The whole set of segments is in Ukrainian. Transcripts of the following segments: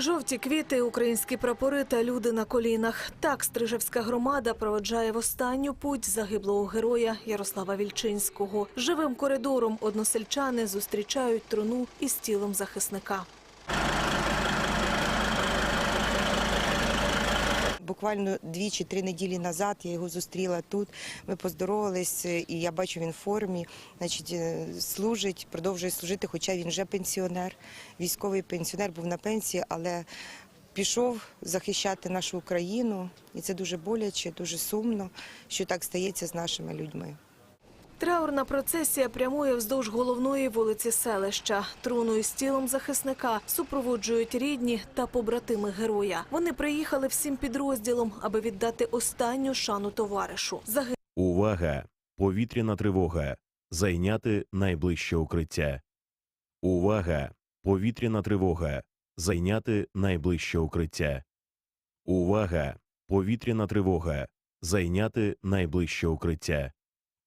Жовті квіти, українські прапори та люди на колінах. Так Стрижевська громада проведжає в останню путь загиблого героя Ярослава Вільчинського. Живим коридором односельчани зустрічають труну із тілом захисника. Буквально дві чи три неділі назад я його зустріла тут. Ми поздоровались, і я бачу, він в формі. Значить, е, служить, продовжує служити, хоча він вже пенсіонер. Військовий пенсіонер був на пенсії, але пішов захищати нашу Україну. І це дуже боляче, дуже сумно, що так стається з нашими людьми. Траурна процесія прямує вздовж головної вулиці селища. Труну із тілом захисника супроводжують рідні та побратими героя. Вони приїхали всім підрозділом, аби віддати останню шану товаришу. Загиблий Увага! Повітряна тривога. Зайняти найближче укриття. Увага! Повітряна тривога. Зайняти найближче укриття. Увага! Повітряна тривога. Зайняти найближче укриття.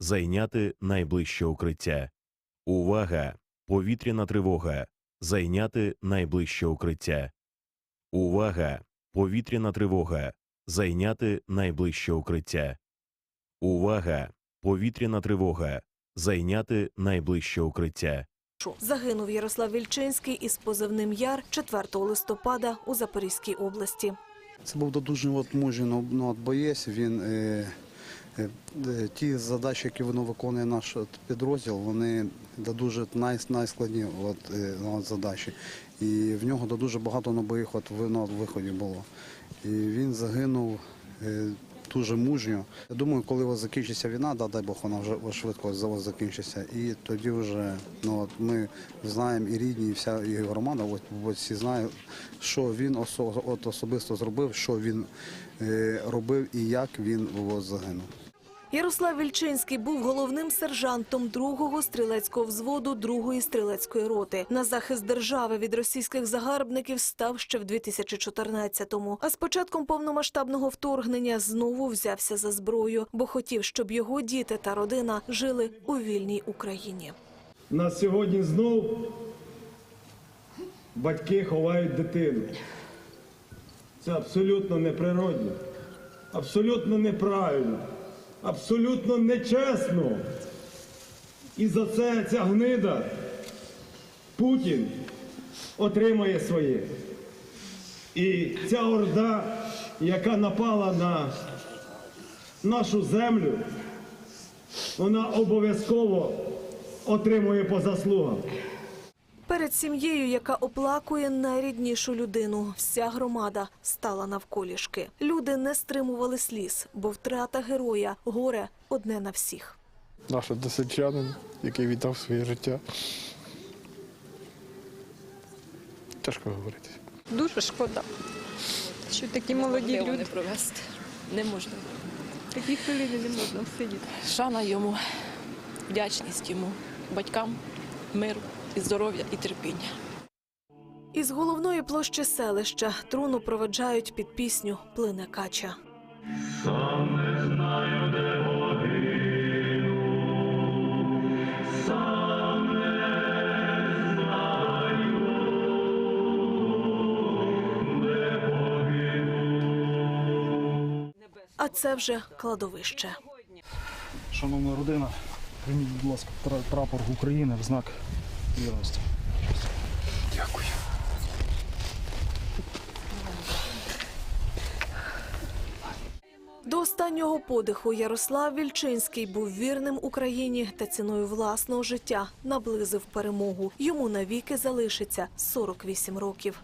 Зайняти найближче укриття. Увага! Повітряна тривога. Зайняти найближче укриття. Увага! Повітряна тривога. Зайняти найближче укриття. Увага! Повітряна тривога. Зайняти найближче укриття. загинув Ярослав Вільчинський із позивним Яр 4 листопада у Запорізькій області. Це був дуже от мужній ну, ну, боєць. Він е, ті задачі, які воно виконує наш підрозділ, вони дуже найскладні е, от задачі. І в нього дуже багато ви- ну, от виходів було. І він загинув. Е, Дуже мужньо. Я думаю, коли закінчиться війна, да, дай Бог, вона вже швидко закінчиться. І тоді вже ну, ми знаємо і рідні, і вся і громада, от, всі знають, що він особисто зробив, що він е, робив і як він от, загинув. Ярослав Вільчинський був головним сержантом 2-го стрілецького взводу 2-ї стрілецької роти. На захист держави від російських загарбників став ще в 2014-му. А з початком повномасштабного вторгнення знову взявся за зброю, бо хотів, щоб його діти та родина жили у вільній Україні. На сьогодні знов батьки ховають дитину. Це абсолютно неприродно, абсолютно неправильно, абсолютно нечесно. І за це ця гнида Путін отримає своє. І ця орда, яка напала на нашу землю, вона обов'язково отримує по заслугам. Перед сім'єю, яка оплакує найріднішу людину, вся громада стала навколішки. Люди не стримували сліз, бо втрата героя горе одне на всіх. наш односельчанин, який віддав своє життя. Тяжко говорити. Дуже шкода, що такі молоді люди, не провести. Не можна. такі хвилини не можна всидіти. Шана йому, вдячність йому, батькам, миру і здоров'я і терпіння. Із головної площі селища труну проведжають під пісню Плине кача. А це вже кладовище. Шановна родина, прийміть, будь ласка, прапор України в знак вірності. Дякую. До останнього подиху Ярослав Вільчинський був вірним Україні та ціною власного життя наблизив перемогу. Йому навіки залишиться 48 років.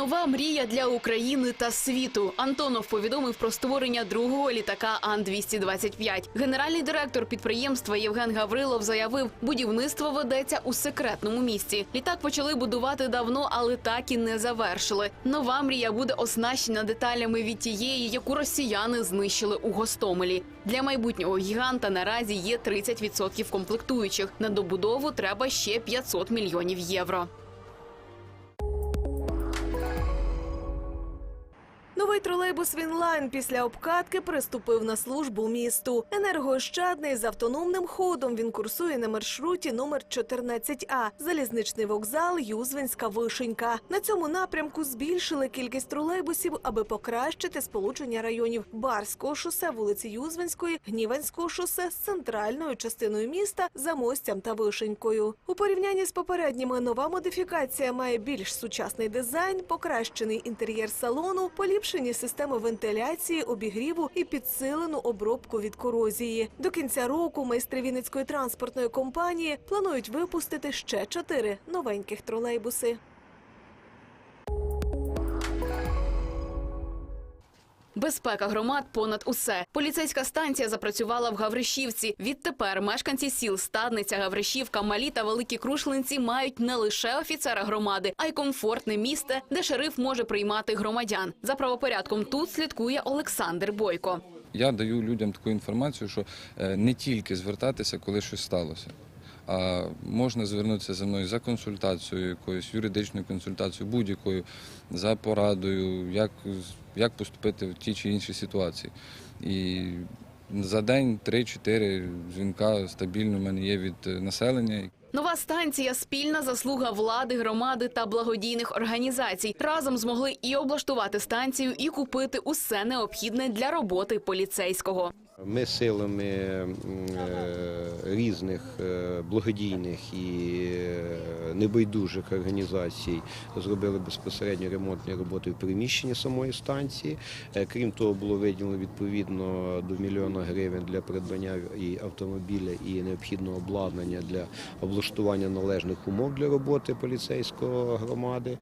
Нова мрія для України та світу. Антонов повідомив про створення другого літака Ан-225. Генеральний директор підприємства Євген Гаврилов заявив, будівництво ведеться у секретному місці. Літак почали будувати давно, але так і не завершили. Нова мрія буде оснащена деталями від тієї, яку росіяни знищили у Гостомелі. Для майбутнього гіганта наразі є 30% комплектуючих. На добудову треба ще 500 мільйонів євро. Новий тролейбус Вінлайн після обкатки приступив на службу місту. Енергоощадний з автономним ходом він курсує на маршруті номер 14А залізничний вокзал Юзвенська Вишенька. На цьому напрямку збільшили кількість тролейбусів, аби покращити сполучення районів Барського шосе, вулиці Юзвенської, Гніванського шосе з центральною частиною міста, Замостям та Вишенькою. У порівнянні з попередніми нова модифікація має більш сучасний дизайн, покращений інтер'єр салону, поліпшені системи вентиляції, обігріву і підсилену обробку від корозії. До кінця року майстри Вінницької транспортної компанії планують випустити ще чотири новеньких тролейбуси. Безпека громад понад усе. Поліцейська станція запрацювала в Гавришівці. Відтепер мешканці сіл Стадниця, Гавришівка, Малі та Великі Крушлинці мають не лише офіцера громади, а й комфортне місце, де шериф може приймати громадян. За правопорядком тут слідкує Олександр Бойко. Я даю людям таку інформацію, що е, не тільки звертатися, коли щось сталося, а можна звернутися зі мною за консультацією, якоюсь юридичною консультацією, будь-якою, за порадою, як, як поступити в тій чи іншій ситуації. І за день 3-4 дзвінка стабільно в мене є від е, населення. Нова станція спільна заслуга влади, громади та благодійних організацій. Разом змогли і облаштувати станцію, і купити усе необхідне для роботи поліцейського. Ми силами е, різних е, благодійних і е, небайдужих організацій зробили безпосередньо ремонтні роботи в приміщенні самої станції. Крім того, було виділено відповідно до мільйона гривень для придбання і автомобіля, і необхідного обладнання для облаштування належних умов для роботи поліцейської громади.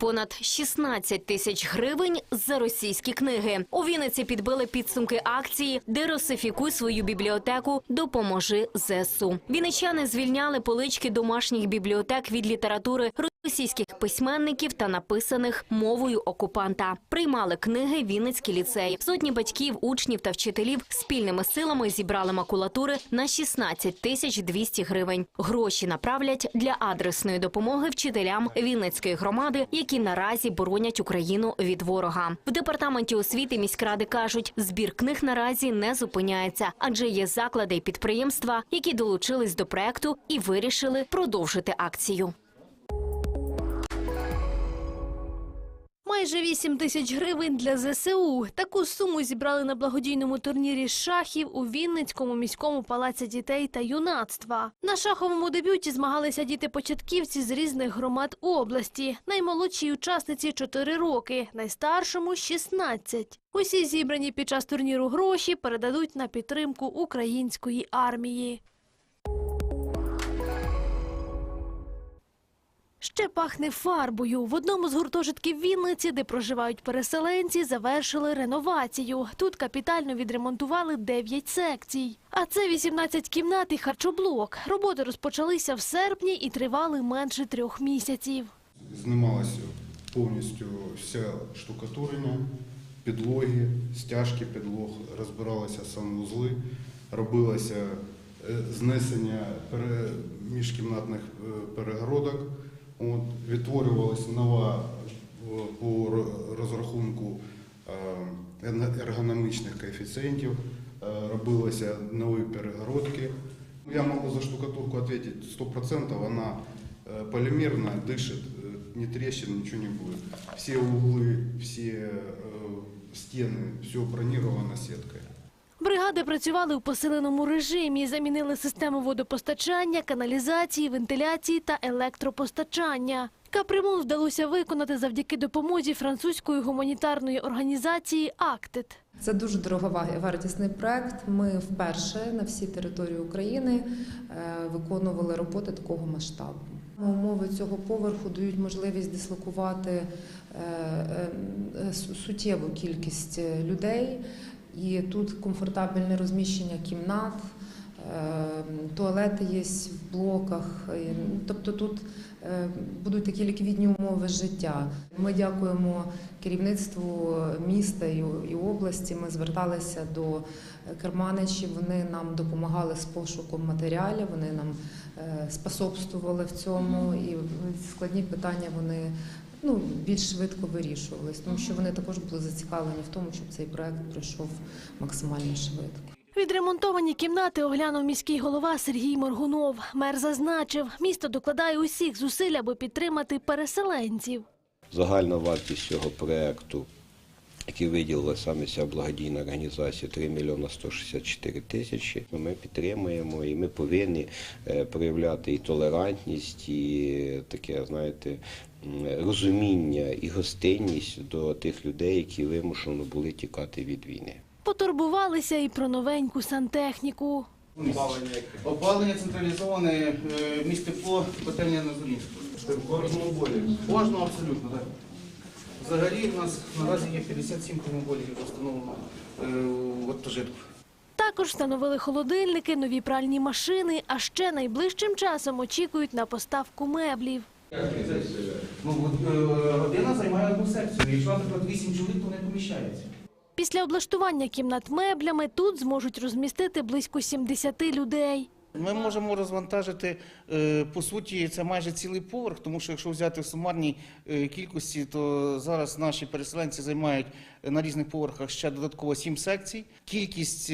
Понад 16 тисяч гривень за російські книги. У Вінниці підбили підсумки акції «Деросифікуй свою бібліотеку, допоможи ЗСУ». Вінничани звільняли полички домашніх бібліотек від літератури російських письменників та написаних мовою окупанта. Приймали книги Вінницький ліцей. Сотні батьків, учнів та вчителів спільними силами зібрали макулатури на 16 тисяч 200 гривень. Гроші направлять для адресної допомоги вчителям Вінницької громади, які наразі боронять Україну від ворога. В департаменті освіти міськради кажуть, збір книг наразі не зупиняється, адже є заклади і підприємства, які долучились до проекту і вирішили продовжити акцію. Майже 8 тисяч гривень для ЗСУ. Таку суму зібрали на благодійному турнірі шахів у Вінницькому міському палаці дітей та юнацтва. На шаховому дебюті змагалися діти-початківці з різних громад області. Наймолодшій учасниці 4 роки, найстаршому 16. Усі зібрані під час турніру гроші передадуть на підтримку української армії. Ще пахне фарбою. В одному з гуртожитків Вінниці, де проживають переселенці, завершили реновацію. Тут капітально відремонтували 9 секцій. А це 18 кімнат і харчоблок. Роботи розпочалися в серпні і тривали менше трьох місяців. Знімалося повністю вся штукатурення, підлоги, стяжки підлог, розбиралися санвузли, робилося е, знесення міжкімнатних е, перегородок. От, відтворювалася нова е, по ро- розрахунку е, ен- ергономічних коефіцієнтів, е, робилися нові перегородки. Я могу за штукатурку ответить 100%, она э, полимерная, дышит, э, ни трещин, ничего не будет. Все углы, все э, стены, все бронировано сеткой. Бригади працювали у посиленому режимі, замінили систему водопостачання, каналізації, вентиляції та електропостачання. Капремонт вдалося виконати завдяки допомозі французької гуманітарної організації «Актит». Це дуже дороговартісний проект. Ми вперше на всій території України е, виконували роботи такого масштабу. Умови цього поверху дають можливість дислокувати е, е, су- суттєву кількість людей. І тут комфортабельне розміщення кімнат, е, туалети є в блоках. Тобто тут е, будуть такі ліквідні умови життя. Ми дякуємо керівництву міста і і області. Ми зверталися до керманичів. Вони нам допомагали з пошуком матеріалів. Вони нам е, способствували в цьому, і складні питання вони ну більш швидко вирішувались, тому що вони також були зацікавлені в тому, щоб цей проект пройшов максимально швидко. Відремонтовані кімнати оглянув міський голова Сергій Моргунов. Мер зазначив, місто докладає усіх зусиль, аби підтримати переселенців. Загальна вартість цього проекту, який виділила саме ця благодійна організація, 3 мільйона 164 тисячі. Ми підтримуємо і ми повинні е, проявляти і толерантність, і таке, знаєте, розуміння і гостинність до тих людей, які вимушено були тікати від війни. Потурбувалися і про новеньку сантехніку. Опалення. Опалення централізоване, е, місць тепло, котельня на Золінську. Кожному болі. Кожного абсолютно, так. Взагалі в нас наразі є 57 термоболів встановлено е, в гуртожитку. Також встановили холодильники, нові пральні машини, а ще найближчим часом очікують на поставку меблів. Ну, е, родина займає одну секцію. Якщо, наприклад, 8 чоловік, то не поміщається. Після облаштування кімнат меблями тут зможуть розмістити близько 70 людей. Ми можемо розвантажити, е, по суті, це майже цілий поверх, тому що якщо взяти в сумарній е, кількості, то зараз наші переселенці займають е, на різних поверхах ще додатково сім секцій. Кількість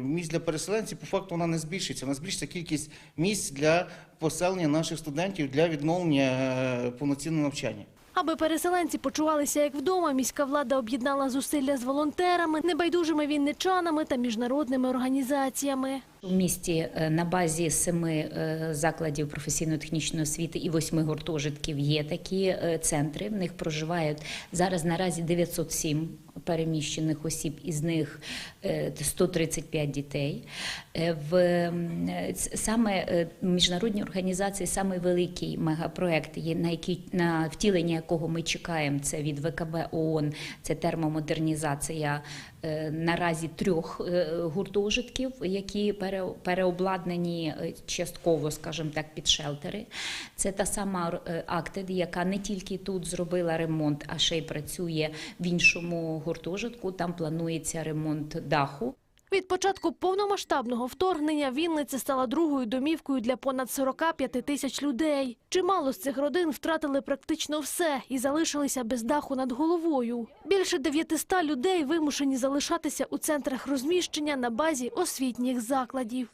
місць для переселенців по факту вона не збільшиться. Вона збільшиться кількість місць для поселення наших студентів для відновлення повноцінного навчання. Аби переселенці почувалися як вдома, міська влада об'єднала зусилля з волонтерами, небайдужими вінничанами та міжнародними організаціями. У місті е, на базі семи е, закладів професійно-технічної освіти і восьми гуртожитків є такі е, центри. В них проживають зараз наразі 907 переміщених осіб, із них е, 135 дітей. Е, В м, е, ц- саме е, міжнародні організації саме великий мегапроект, на який на втілення якого ми чекаємо. Це від ВКБ ООН, це термомодернізація наразі трьох е, гуртожитків, які пере- переобладнані е, частково, скажімо так, під шелтери. Це та сама е, Актед, яка не тільки тут зробила ремонт, а ще й працює в іншому гуртожитку. Там планується ремонт даху. Від початку повномасштабного вторгнення Вінниця стала другою домівкою для понад 45 тисяч людей. Чимало з цих родин втратили практично все і залишилися без даху над головою. Більше 900 людей вимушені залишатися у центрах розміщення на базі освітніх закладів.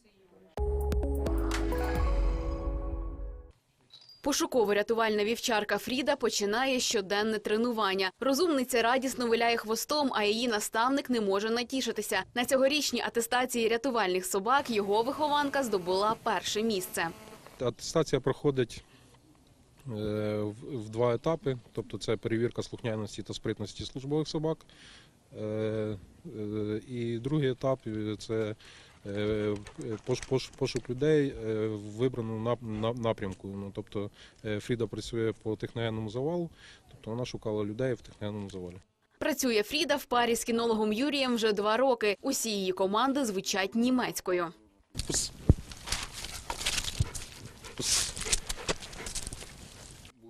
Пошуково-рятувальна вівчарка Фріда починає щоденне тренування. Розумниця радісно виляє хвостом, а її наставник не може натішитися. На цьогорічній атестації рятувальних собак його вихованка здобула перше місце. Атестація проходить е, в два етапи, тобто це перевірка слухняності та спритності службових собак. Е, е, І другий етап це пошук людей е, в вибраному напрямку. Ну, Тобто е, Фріда працює по техногенному завалу, тобто вона шукала людей в техногенному завалі. Працює Фріда в парі з кінологом Юрієм вже два роки. Усі її команди звучать німецькою.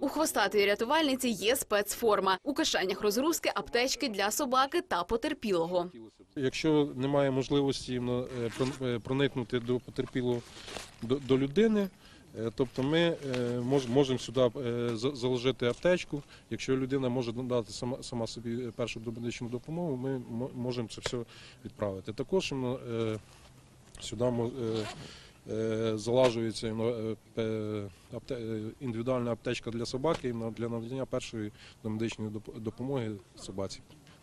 У хвостатої рятувальниці є спецформа. У кишенях розгрузки, аптечки для собаки та потерпілого. Якщо немає можливості е, е, проникнути до потерпілого до, людини, е, тобто ми можемо сюди заложити аптечку. Якщо людина може надати сама, собі першу домедичну допомогу, ми можемо це все відправити. Також сюди залажується індивідуальна аптечка для собаки для надання першої домедичної допомоги собаці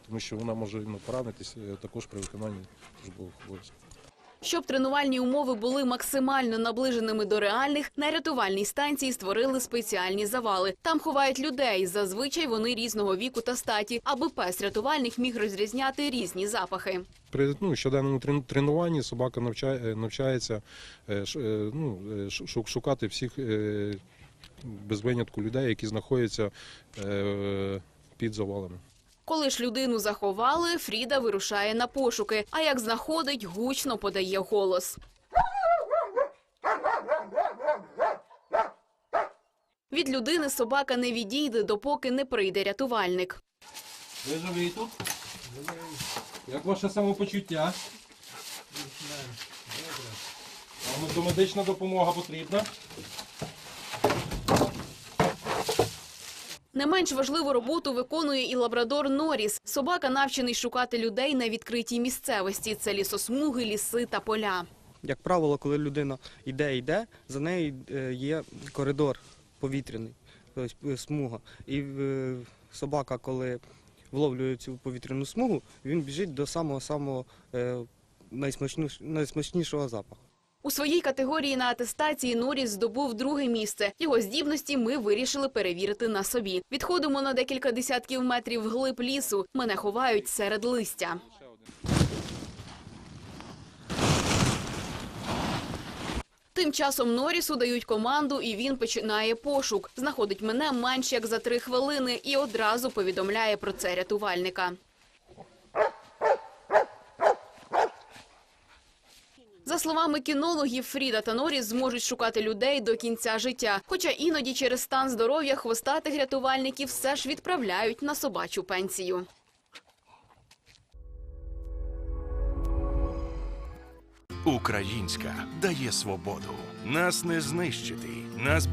тому що вона може ну, поранитись е, також при виконанні службових обов'язків. Щоб тренувальні умови були максимально наближеними до реальних, на рятувальній станції створили спеціальні завали. Там ховають людей. Зазвичай вони різного віку та статі, аби пес рятувальник міг розрізняти різні запахи. При ну, щоденному тренуванні собака навчає, е, навчається е, ну, шу- шукати всіх без винятку людей, які знаходяться під завалами. Коли ж людину заховали, Фріда вирушає на пошуки. А як знаходить, гучно подає голос. Від людини собака не відійде, допоки не прийде рятувальник. Ви живі тут? Як ваше самопочуття? Вам домедична допомога потрібна? Не менш важливу роботу виконує і лабрадор Норіс. Собака навчений шукати людей на відкритій місцевості. Це лісосмуги, ліси та поля. Як правило, коли людина йде, йде, за нею е, є коридор повітряний, тобто е, смуга. І е, собака, коли вловлює цю повітряну смугу, він біжить до самого самого найсмачнішого запаху. У своїй категорії на атестації Норіс здобув друге місце. Його здібності ми вирішили перевірити на собі. Відходимо на декілька десятків метрів вглиб лісу. Мене ховають серед листя. Тим часом Норісу дають команду, і він починає пошук. Знаходить мене менш як за три хвилини і одразу повідомляє про це рятувальника. За словами кінологів, Фріда та Норі зможуть шукати людей до кінця життя. Хоча іноді через стан здоров'я хвостатих рятувальників все ж відправляють на собачу пенсію. Українська дає свободу. Нас не знищити, нас